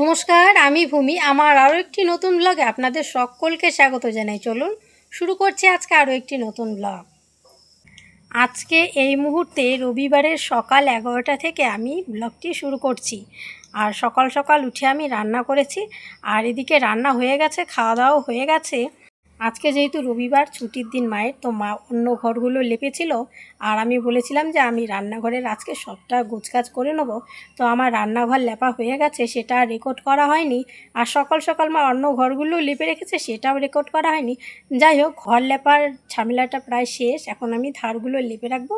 নমস্কার, আমি ভূমি। আমার আরও একটি নতুন ব্লগে আপনাদের সকলকে স্বাগত জানাই। চলুন শুরু করছি আজকে আরও একটি নতুন ব্লগ আজকে এই মুহূর্তে রবিবারের সকাল এগারোটা থেকে আমি ব্লগটি শুরু করছি। আর সকাল সকাল উঠে আমি রান্না করেছি। আর এদিকে রান্না হয়ে গেছে খাওয়া দাওয়াও হয়ে গেছে। আজকে যেহেতু রবিবার, ছুটির দিন মায়ের, তো মা অন্য ঘরগুলো লেপেছিল। আর আমি বলেছিলাম যে আমি রান্নাঘরের আজকে সবটা গোছকাজ করে নেব। তো আমার রান্নাঘর লেপা হয়ে গেছে, সেটা রেকর্ড করা হয়নি। আর সকাল সকাল মা অন্য ঘরগুলো লেপে রেখেছে, সেটাও রেকর্ড করা হয়নি। যাই হোক, ঘর লেপার ঝামেলাটা প্রায় শেষ। এখন আমি ধারগুলো লেপে রাখব।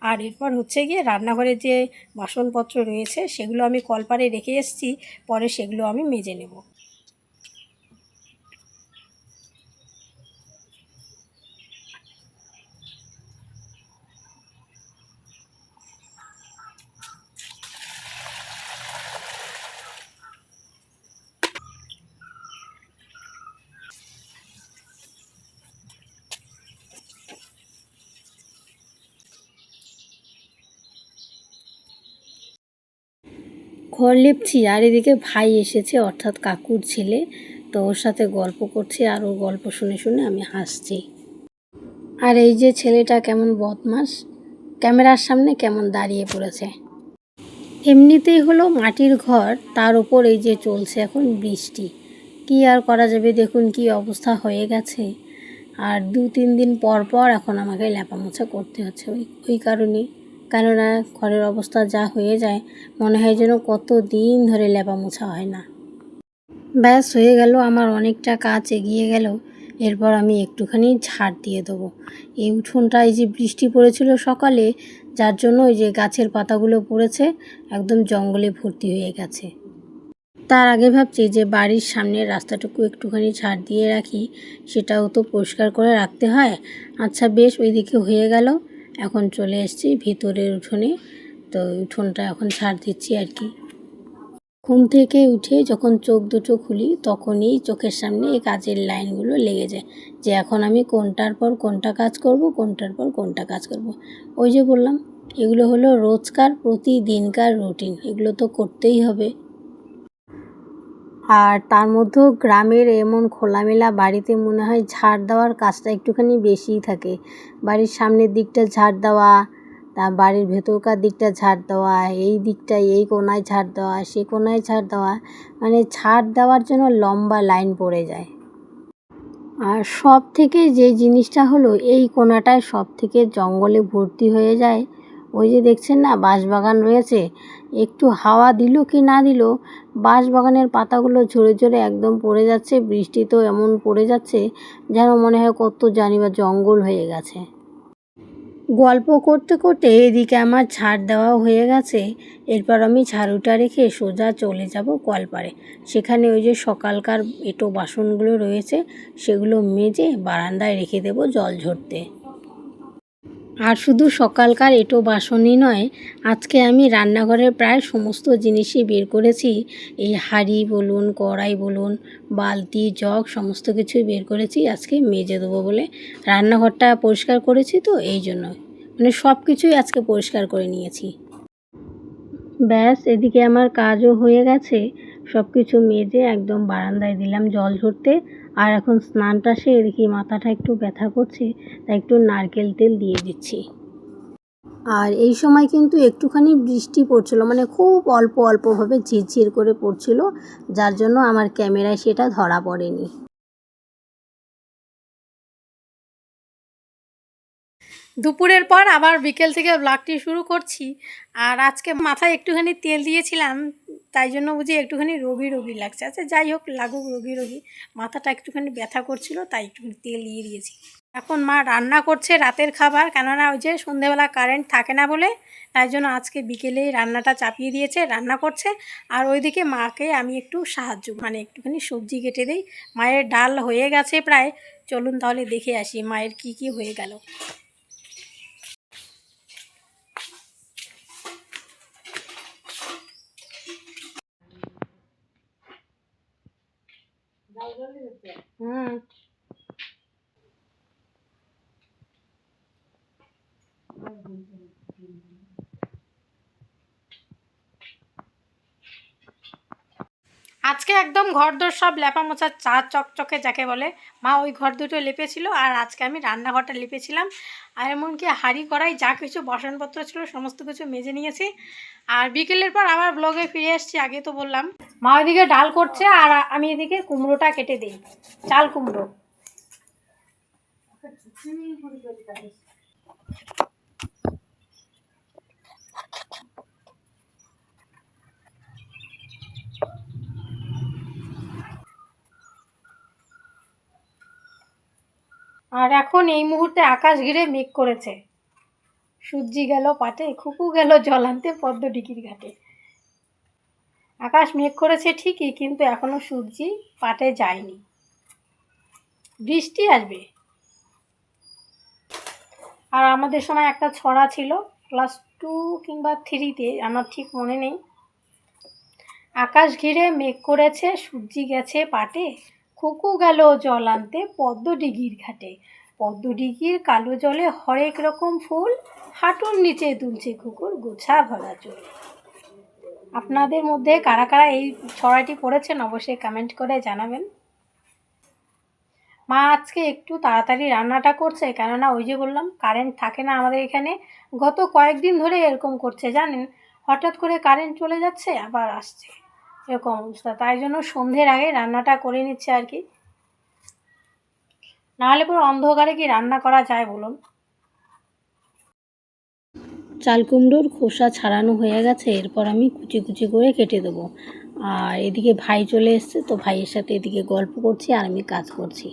আর এরপর হচ্ছে গিয়ে রান্নাঘরে যে বাসনপত্র রয়েছে, সেগুলো আমি কলপারে রেখে এসেছি। পরে সেগুলো আমি মেজে নেব। ঘর লেপছি আর এদিকে ভাই এসেছে, অর্থাৎ কাকুর ছেলে। তো ওর সাথে গল্প করছি আর ওর গল্প শুনে শুনে আমি হাসছি। আর এই যে ছেলেটা কেমন বদমাস, ক্যামেরার সামনে কেমন দাঁড়িয়ে পড়েছে। এমনিতেই হলো মাটির ঘর, তার উপর এই যে চলছে এখন বৃষ্টি। কি আর করা যাবে দেখুন কি অবস্থা হয়ে গেছে। আর দু তিন দিন পর পর এখন আমাকে ল্যাপামোছা করতে হচ্ছে, ওই ওই কারণেই। কেননা ঘরের অবস্থা যা হয়ে যায়, মনে হয় যেন কত দিন ধরে লেপা মোছা হয় না। ব্যাস, হয়ে গেল, আমার অনেকটা কাজ এগিয়ে গেল। এরপর আমি একটুখানি ঝাড় দিয়ে দেবো। এই উঠোনটা এই যে বৃষ্টি পড়েছিল সকালে, যার জন্য ওই যে গাছের পাতাগুলো পড়েছে, একদম জঙ্গলে ভর্তি হয়ে গেছে। তার আগে ভাবছি যে বাড়ির সামনের রাস্তাটুকু একটুখানি ছাড় দিয়ে রাখি, সেটাও তো পরিষ্কার করে রাখতে হয়। আচ্ছা বেশ, ওইদিকে হয়ে গেল। এখন চলে এসেছি ভিতরের উঠোনে। তো উঠোনটা এখন ছাড় দিচ্ছি আর কি। ঘুম থেকে উঠে যখন চোখ দুটো খুলি, তখনই চোখের সামনে এই কাজের লাইনগুলো লেগে যায় যে এখন আমি কোনটার পর কোনটা কাজ করব, কোনটার পর কোনটা কাজ করব। ওই যে বললাম, এগুলো হলো রোজকার প্রতিদিনকার রুটিন। এগুলো তো করতেই হবে। আর তার মধ্যেও গ্রামের এমন খোলামেলা বাড়িতে মনে হয় ঝাড় দেওয়ার কাজটা একটুখানি বেশিই থাকে। বাড়ির সামনের দিকটা ঝাড় দেওয়া, তা বাড়ির ভেতরকার দিকটা ঝাড় দেওয়া, এই দিকটায় এই কোনায় ঝাড় দেওয়া, সে কোনায় ঝাড় দেওয়া মানে ঝাড় দেওয়ার জন্য লম্বা লাইন পড়ে যায়। আর সব থেকে যে জিনিসটা হলো, এই কোনাটায় সব থেকে জঙ্গলে ভর্তি হয়ে যায় ওই যে দেখছেন না, বাঁশবাগান রয়েছে। একটু হাওয়া দিল কি না দিল, বাঁশবাগানের পাতাগুলো ঝরে ঝরে একদম পড়ে যাচ্ছে, বৃষ্টি তো এমন পড়ে যাচ্ছে যেন মনে হয় কত জানি বা জঙ্গল হয়ে গেছে। গল্প করতে করতে এদিকে আমার ছাড় দেওয়া হয়ে গেছে। এরপর আমি ঝাড়ুটা রেখে সোজা চলে যাব কলপারে সেখানে ওই যে সকালকার এটো বাসনগুলো রয়েছে, সেগুলো মেজে বারান্দায় রেখে দেবো জল ঝরতে। আর শুধু সকালকার এটো বাসনই নয়, আজকে আমি রান্নাঘরের প্রায় সমস্ত জিনিসই বের করেছি। এই হাঁড়ি বলুন, কড়াই বলুন, বালতি, জগ, সমস্ত কিছুই বের করেছি। আজকে মেজে দেবো বলে রান্নাঘরটা পরিষ্কার করেছি তো, এই জন্য মানে সব কিছুই আজকে পরিষ্কার করে নিয়েছি। ব্যাস, এদিকে আমার কাজও হয়ে গেছে। সব কিছু মেজে একদম বারান্দায় দিলাম জল ঝরতে। আর এখন স্নানটা সে দেখি মাথাটা একটু ব্যথা করছে, তাই একটু নারকেল তেল দিয়ে দিচ্ছি। আর এই সময় কিন্তু একটুখানি বৃষ্টি পড়ছিল মানে খুব অল্প অল্পভাবে ঝিরঝির করে পড়ছিল, যার জন্য আমার ক্যামেরায় সেটা ধরা পড়েনি। দুপুরের পর আবার বিকেল থেকে ব্লগটি শুরু করছি। আর আজকে মাথায় একটুখানি তেল দিয়েছিলাম, তাই জন্য বুঝি একটুখানি রোগী রোগী লাগছে। আচ্ছা যাই হোক, লাগুক রোগী রোগী। মাথাটা একটুখানি ব্যথা করছিল, তাই একটুখানি তেল দিয়ে দিয়েছি। এখন মা রান্না করছে রাতের খাবার, কেননা ওই যে সন্ধেবেলা কারেন্ট থাকে না বলে, তাই জন্য আজকে বিকেলেই রান্নাটা চাপিয়ে দিয়েছে, রান্না করছে। আর ওইদিকে মাকে আমি একটু সাহায্য মানে একটুখানি সবজি কেটে দিই। মায়ের ডাল হয়ে গেছে প্রায়। চলুন তাহলে দেখে আসি মায়ের কি কি হয়ে গেল। আজকে একদম ঘরদোর সব লেপা মোছা চা চকচকে যাকে বলে। মা ওই ঘর দুটো লেপেছিল আর আজকে আমি রান্নাঘরটা লেপেছিলাম। আর এমনকি হাঁড়ি, কড়াই, যা কিছু বাসনপত্র ছিল, সমস্ত কিছু মেজে নিয়েছি। আর বিকেলের পর আবার ব্লগে ফিরে এসেছি, আগে তো বললাম। মা ওইদিকে ডাল করছে আর আমি এদিকে কুমড়োটা কেটে দিই। চাল কুমড়ো। আর এখন এই মুহূর্তে আকাশ ঘিরে মেঘ করেছে। সূর্যি গেল পাটে, খুকু গেল জল আনতে পদ্মডিকির ঘাটে। আকাশ মেঘ করেছে ঠিকই, কিন্তু এখনও সূর্যি পাটে যায়নি। বৃষ্টি আসবে। আর আমাদের সময় একটা ছড়া ছিল ক্লাস টু কিংবা থ্রিতে আমার ঠিক মনে নেই। আকাশ ঘিরে মেঘ করেছে, সূর্যি গেছে পাটে। খুকু গেল জল আনতে পদ্ম পদ্মডিগির ঘাটে। পদ্ম পদ্মডিগির কালো জলে হরেক রকম ফুল, হাঁটুর নিচে তুলছে কুকুর গোছা ভরা চুল। আপনাদের মধ্যে কারা কারা এই ছড়াটি পড়েছেন অবশ্যই কমেন্ট করে জানাবেন। মা আজকে একটু তাড়াতাড়ি রান্নাটা করছে, কেননা ওই যে বললাম কারেন্ট থাকে না আমাদের এখানে। গত কয়েকদিন ধরে এরকম করছে, জানেন? হঠাৎ করে কারেন্ট চলে যাচ্ছে, আবার আসছে। এরকম অবস্থা। তাই জন্য সন্ধ্যের আগে রান্নাটা করে নিচ্ছে আর কি। নাহলে পুরো অন্ধকারে কি রান্না করা যায় বলুন? চাল কুমড়োর খোসা ছাড়ানো হয়ে গেছে, এরপর আমি কুচি কুচি করে কেটে দেবো। আর এদিকে ভাই চলে এসছে, তো ভাইয়ের সাথে এদিকে গল্প করছি আর আমি কাজ করছি।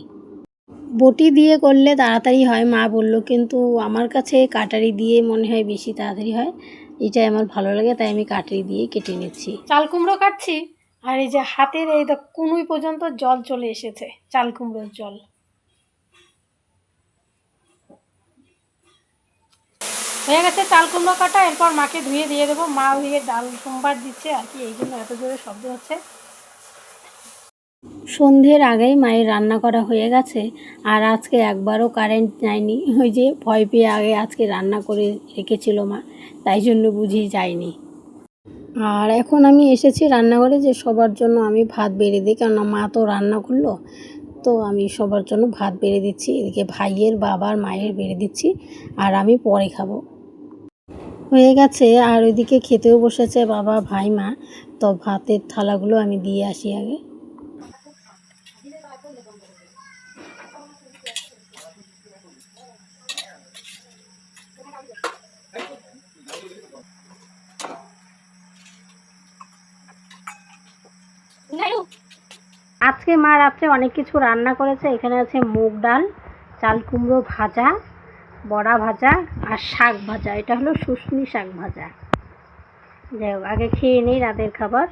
বটি দিয়ে করলে তাড়াতাড়ি হয়, মা বলল, কিন্তু আমার কাছে কাটারি দিয়ে মনে হয় বেশি তাড়াতাড়ি হয়। এটাই আমার ভালো লাগে, তাই আমি কাটারি দিয়ে কেটে নিচ্ছি। চাল কুমড়ো কাটছি? আর এই যে হাতের এই কুনুই পর্যন্ত জল চলে এসেছে চাল কুমড়োর জল। হয়ে গেছে, চাল কুমড়ো কাটা, এরপর মাকে ধুয়ে দিয়ে দেবো। মা ধুয়ে ডাল সোমবার দিচ্ছে আর কি, এই জন্য এত জোরে শব্দ হচ্ছে। সন্ধ্যের আগেই মায়ের রান্না করা হয়ে গেছে, আর আজকে একবারও কারেন্ট যায়নি। ওই যে ভয় পেয়ে আগে আজকে রান্না করে রেখেছিল মা, তাই জন্য বুঝি যায়নি। আর এখন আমি এসেছি রান্নাঘরে যে সবার জন্য আমি ভাত বেড়ে দিই, কেননা মা তো রান্না করল, তো আমি সবার জন্য ভাত বেড়ে দিচ্ছি। এদিকে ভাইয়ের বাবার মায়ের বেড়ে দিচ্ছি, আর আমি পরে খাব। হয়ে গেছে, আর ওইদিকে খেতেও বসেছে বাবা, ভাই, মা। তো ভাতের থালাগুলো আমি দিয়ে আসি আগে। আজকে মা রাত্রে অনেক কিছু রান্না করেছে। এখানে আছে মুগ ডাল, চাল কুমড়ো ভাজা বড়া ভাজা আর শাক ভাজা। এটা হলো শুশনি শাক ভাজা। যাই হোক, আগে খেয়ে নিই রাতের খাবার।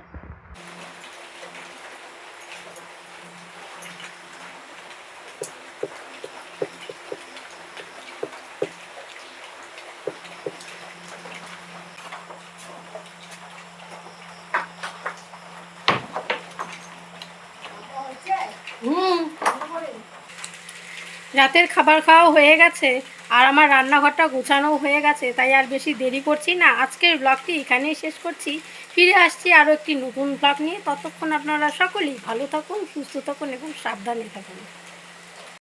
রাতের খাবার খাওয়া হয়ে গেছে। আর আমার রান্নাঘরটা গোছানো হয়ে গেছে, তাই আর বেশি দেরি করছি না। আজকের ব্লগটি এখানেই শেষ করছি। ফিরে আসছি আরও একটি নতুন ব্লগ নিয়ে। ততক্ষণ আপনারা সকলেই ভালো থাকুন, সুস্থ থাকুন এবং সাবধানে থাকুন।